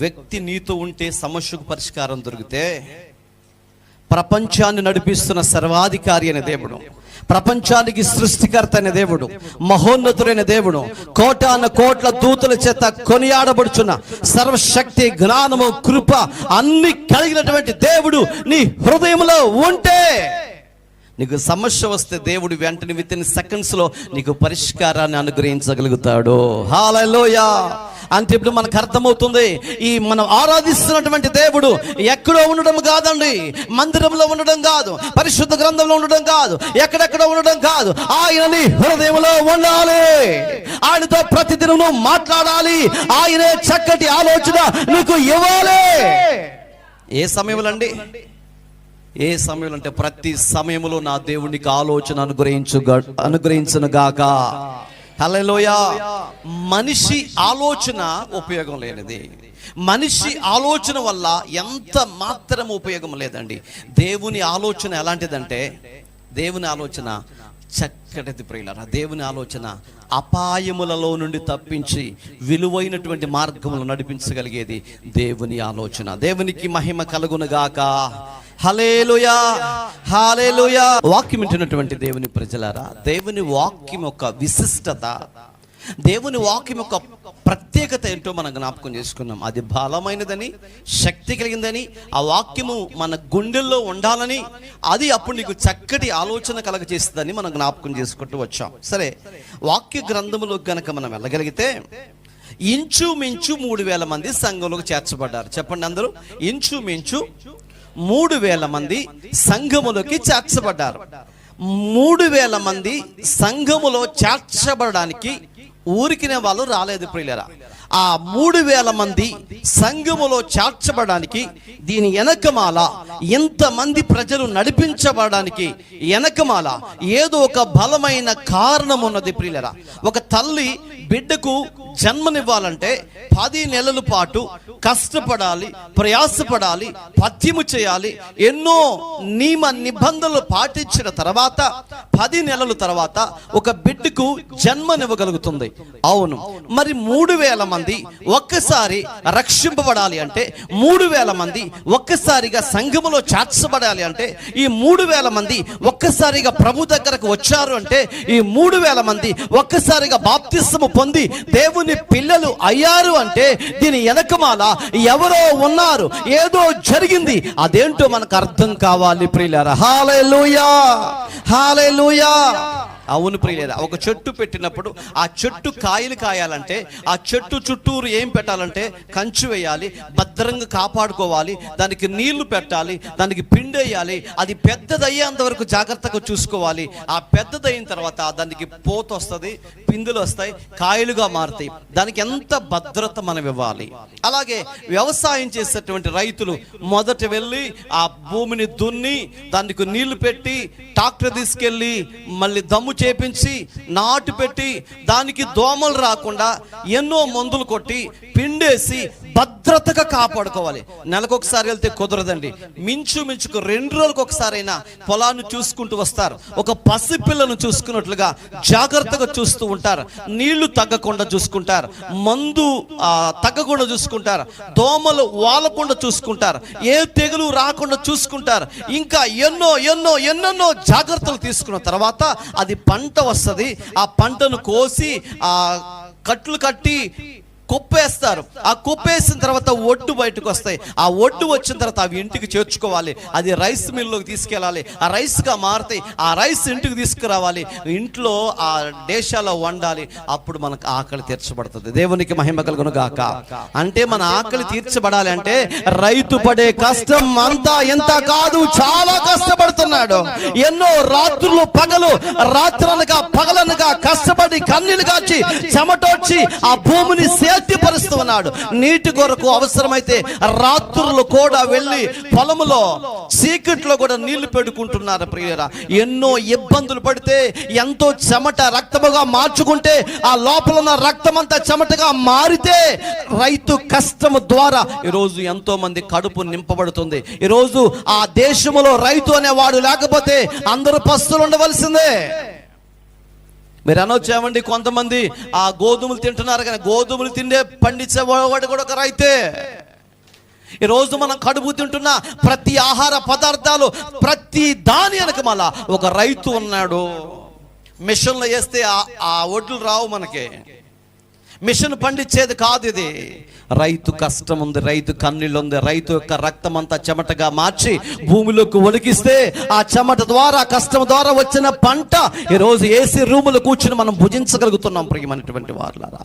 వ్యక్తి నీతో ఉంటే సమస్యకు పరిష్కారం దొరికితే ప్రపంచాన్ని నడిపిస్తున్న సర్వాధికారి అనే దేవుడు. ప్రపంచానికి సృష్టికర్త అనే దేవుడు. మహోన్నతుడైన దేవుడు. కోటాన కోట్ల దూతల చేత కొనియాడబడుచున్న సర్వశక్తి జ్ఞానము కృప అన్ని కలిగినటువంటి దేవుడు నీ హృదయంలో ఉంటే. నీకు సమస్య వస్తే దేవుడు వెంటనే విత్ ఇన్ నీకు పరిష్కారాన్ని అనుగ్రహించగలుగుతాడు. హాలలోయా అంటే ఇప్పుడు మనకు అర్థమవుతుంది ఈ మనం ఆరాధిస్తున్నటువంటి దేవుడు ఎక్కడో ఉండడం కాదండి మందిరంలో ఉండడం కాదు పరిశుద్ధ గ్రంథంలో ఉండడం కాదు ఎక్కడెక్కడ ఉండడం కాదు. ఆయనని హృదయంలో ఉండాలి. ఆయనతో ప్రతిదినము మాట్లాడాలి. ఆయనే చక్కటి ఆలోచన నీకు ఇవ్వాలి. ఏ సమయంలో అండి? ఏ సమయంలో అంటే ప్రతి సమయంలో నా దేవునికి ఆలోచన అనుగ్రహించు అనుగ్రహించను గాక. హలోయ మనిషి ఆలోచన ఉపయోగం లేనిది. మనిషి ఆలోచన వల్ల ఎంత మాత్రం ఉపయోగం లేదండి. దేవుని ఆలోచన ఎలాంటిదంటే దేవుని ఆలోచన చక్కటిది ప్రియులారా దేవుని ఆలోచన అపాయములలో నుండి తప్పించి విలువైనటువంటి మార్గములు నడిపించగలిగేది దేవుని ఆలోచన. దేవునికి మహిమ కలుగునుగాక హలేలుయా హాలేలుయా వాక్యం వింటున్నటువంటి దేవుని ప్రజలారా దేవుని వాక్యం యొక్క విశిష్టత దేవుని వాక్యం యొక్క ప్రత్యేకత ఏంటో మనం జ్ఞాపకం చేసుకున్నాం. అది బలమైనదని శక్తి కలిగిందని ఆ వాక్యము మన గుండెల్లో ఉండాలని అది అప్పుడు నీకు చక్కటి ఆలోచన కలగ చేస్తుందని మనం జ్ఞాపకం చేసుకుంటూ వచ్చాం. సరే వాక్య గ్రంథములో గనక మనం వెళ్ళగలిగితే ఇంచుమించు మూడు వేల మంది సంఘంలోకి చేర్చబడ్డారు. చెప్పండి అందరూ. ఇంచుమించు మూడు వేల మంది సంఘములోకి చేర్చబడ్డారు. మూడు వేల మంది సంఘములో చేర్చబడడానికి ఊరికినే వాళ్ళు రాలేదు ప్రియులరా. ఆ మూడు వేల మంది సంఘములో చేర్చబడడానికి దీని వెనకమాల ఎంతమంది ప్రజలు నడిపించబడడానికి వెనకమాల ఏదో ఒక బలమైన కారణం ఉన్నది ప్రియులరా. ఒక తల్లి బిడ్డకు జన్మనివ్వాలంటే పది నెలల పాటు కష్టపడాలి ప్రయాసపడాలి పద్యము చేయాలి ఎన్నో నియమ నిబంధనలు పాటించిన తర్వాత పది నెలల తర్వాత ఒక బిడ్డకు జన్మనివ్వగలుగుతుంది. అవును. మరి మూడు వేల మంది ఒక్కసారి రక్షింపబడాలి అంటే మూడు వేల మంది ఒక్కసారిగా సంఘములో చేర్చబడాలి అంటే ఈ మూడు వేల మంది ఒక్కసారిగా ప్రభు దగ్గరకు వచ్చారు అంటే ఈ మూడు వేల మంది ఒక్కసారిగా బాప్తిస్మము పొంది దేవుని పిల్లలు అయ్యారు అంటే దీని వెనకమాల ఎవరో ఉన్నారు ఏదో జరిగింది. అదేంటో మనకు అర్థం కావాలి ప్రియులారా. హాలే లూయా అవును ప్రియులేదా ఒక చెట్టు పెట్టినప్పుడు ఆ చెట్టు కాయలు కాయాలంటే ఆ చెట్టు చుట్టూరు ఏం పెట్టాలంటే కంచు వేయాలి భద్రంగా కాపాడుకోవాలి దానికి నీళ్ళు పెట్టాలి దానికి పిండేయాలి అది పెద్దదయ్యేంత వరకు జాగ్రత్తగా చూసుకోవాలి. ఆ పెద్దదైన తర్వాత దానికి పోత వస్తుంది పిందులు వస్తాయి కాయలుగా మారుతాయి. దానికి ఎంత భద్రత మనం ఇవ్వాలి. అలాగే వ్యవసాయం చేసేటువంటి రైతులు మొదట వెళ్ళి ఆ భూమిని దున్ని దానికి నీళ్ళు పెట్టి ట్రాక్టర్ తీసుకెళ్ళి మళ్ళీ దమ్ము చేపించి నాటు పెట్టి దానికి దోమలు రాకుండా ఎన్నో మందులు కొట్టి పిండేసి భద్రతగా కాపాడుకోవాలి. నెలకు ఒకసారి వెళ్తే కుదరదండి. మించు మించుకు రెండు రోజులకు ఒకసారైనా పొలాన్ని చూసుకుంటూ వస్తారు. ఒక పసిపిల్లను చూసుకున్నట్లుగా జాగ్రత్తగా చూస్తూ ఉంటారు. నీళ్ళు తగ్గకుండా చూసుకుంటారు. మందు తగ్గకుండా చూసుకుంటారు. దోమలు వాలకుండా చూసుకుంటారు. ఏ తెగులు రాకుండా చూసుకుంటారు. ఇంకా ఎన్నో ఎన్నో ఎన్నెన్నో జాగ్రత్తలు తీసుకున్న తర్వాత అది పంట వస్తుంది. ఆ పంటను కోసి ఆ కట్లు కట్టి కుప్పేస్తారు. ఆ కుప్పేసిన తర్వాత ఒడ్డు బయటకు వస్తాయి. ఆ ఒడ్డు వచ్చిన తర్వాత అవి ఇంటికి చేర్చుకోవాలి. అది రైస్ మిల్లోకి తీసుకెళ్ళాలి. ఆ రైస్గా మారుతాయి. ఆ రైస్ ఇంటికి తీసుకురావాలి. ఇంట్లో ఆ దేశాల్లో వండాలి. అప్పుడు మనకు ఆకలి తీర్చబడుతుంది. దేవునికి మహిమ కలుగును గాక. అంటే మన ఆకలి తీర్చబడాలి అంటే రైతు పడే కష్టం అంతా ఎంత కాదు చాలా కష్టపడుతున్నాడు. ఎన్నో రాత్రులు పగలు రాత్రనగా పగలనగా కష్టపడి కన్నీలు కాచి చెమటొచ్చి ఆ భూమిని సేద్యపరుస్తూ ఉన్నాడు నీటి కొరకు అవసరమైతే రాత్రులు కూడా వెళ్ళి పొలములో సీక్రెట్లో కూడా నీళ్ళు పెట్టుకుంటున్నారు ప్రియరా ఎన్నో ఇబ్బందులు పడితే ఎంతో చెమట రక్తముగా మార్చుకుంటే ఆ లోపల ఉన్న రక్తం అంతా చెమటగా మారితే రైతు కష్టము ద్వారా ఈరోజు ఎంతో మంది కడుపు నింపబడుతుంది. ఈరోజు ఆ దేశంలో రైతు అనేవాడు లేకపోతే అందరూ పస్తులు ఉండవలసిందే. మీరు అనొచ్చామండి కొంతమంది ఆ గోధుమలు తింటున్నారు కానీ గోధుమలు తిండే పండించే వాడు కూడా ఒక రైతే. ఈ రోజు మనం కడుపు తింటున్న ప్రతి ఆహార పదార్థాలు ప్రతి దాని వెనక మళ్ళా ఒక రైతు ఉన్నాడు. మిషన్లో వేస్తే ఆ- ఆ ఒడ్లు రావు మనకి. మిషన్ పండించేది కాదు ఇది. రైతు కష్టం ఉంది రైతు కన్నీళ్ళు ఉంది రైతు యొక్క రక్తం అంతా చెమటగా మార్చి భూమిలోకి ఒలికిస్తే ఆ చెమట ద్వారా కష్టం ద్వారా వచ్చిన పంట ఈరోజు ఏసీ రూములు కూర్చుని మనం భుజించగలుగుతున్నాం ప్రియమైనటువంటి వారులారా.